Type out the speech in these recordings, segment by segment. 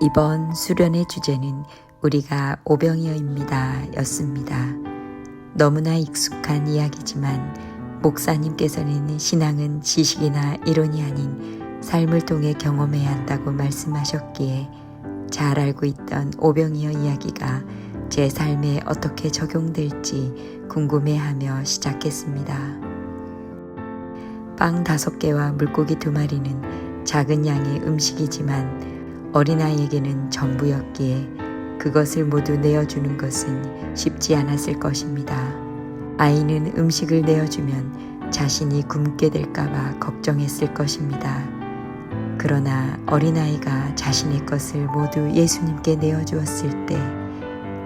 이번 수련의 주제는 우리가 오병이어입니다 였습니다. 너무나 익숙한 이야기지만 목사님께서는 신앙은 지식이나 이론이 아닌 삶을 통해 경험해야 한다고 말씀하셨기에 잘 알고 있던 오병이어 이야기가 제 삶에 어떻게 적용될지 궁금해하며 시작했습니다. 빵 다섯 개와 물고기 두 마리는 작은 양의 음식이지만 어린아이에게는 전부였기에 그것을 모두 내어주는 것은 쉽지 않았을 것입니다. 아이는 음식을 내어주면 자신이 굶게 될까봐 걱정했을 것입니다. 그러나 어린아이가 자신의 것을 모두 예수님께 내어주었을 때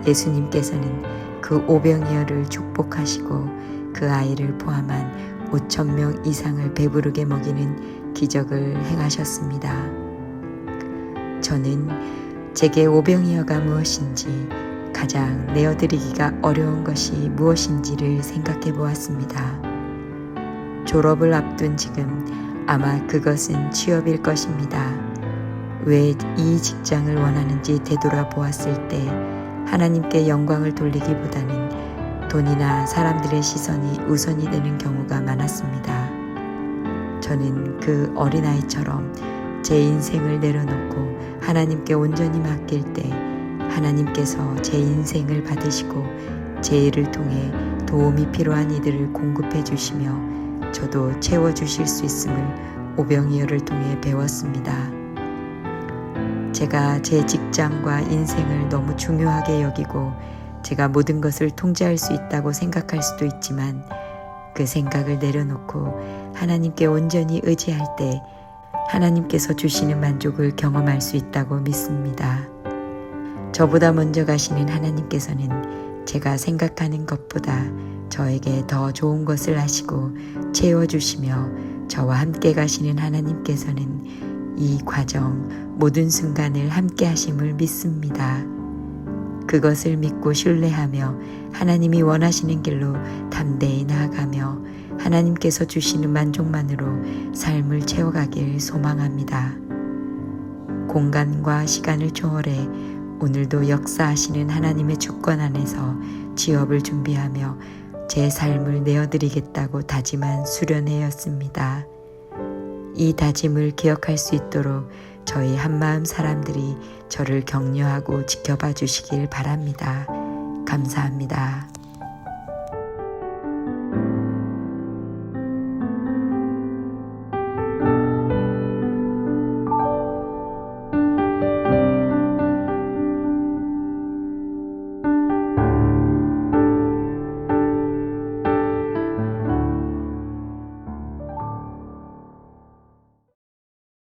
예수님께서는 그 오병이어를 축복하시고 그 아이를 포함한 5천 명 이상을 배부르게 먹이는 기적을 행하셨습니다. 저는 제게 오병이어가 무엇인지 가장 내어드리기가 어려운 것이 무엇인지를 생각해 보았습니다. 졸업을 앞둔 지금 아마 그것은 취업일 것입니다. 왜 이 직장을 원하는지 되돌아 보았을 때 하나님께 영광을 돌리기보다는 돈이나 사람들의 시선이 우선이 되는 경우가 많았습니다. 저는 그 어린아이처럼 제 인생을 내려놓고 하나님께 온전히 맡길 때 하나님께서 제 인생을 받으시고 제 일을 통해 도움이 필요한 이들을 공급해 주시며 저도 채워 주실 수 있음을 오병이어를 통해 배웠습니다. 제가 제 직장과 인생을 너무 중요하게 여기고 제가 모든 것을 통제할 수 있다고 생각할 수도 있지만 그 생각을 내려놓고 하나님께 온전히 의지할 때 하나님께서 주시는 만족을 경험할 수 있다고 믿습니다. 저보다 먼저 가시는 하나님께서는 제가 생각하는 것보다 저에게 더 좋은 것을 하시고 채워주시며 저와 함께 가시는 하나님께서는 이 과정 모든 순간을 함께 하심을 믿습니다. 그것을 믿고 신뢰하며 하나님이 원하시는 길로 담대히 나아가며 하나님께서 주시는 만족만으로 삶을 채워가길 소망합니다. 공간과 시간을 초월해 오늘도 역사하시는 하나님의 주권 안에서 취업을 준비하며 제 삶을 내어드리겠다고 다짐한 수련회였습니다. 이 다짐을 기억할 수 있도록 저희 한마음 사람들이 저를 격려하고 지켜봐 주시길 바랍니다. 감사합니다.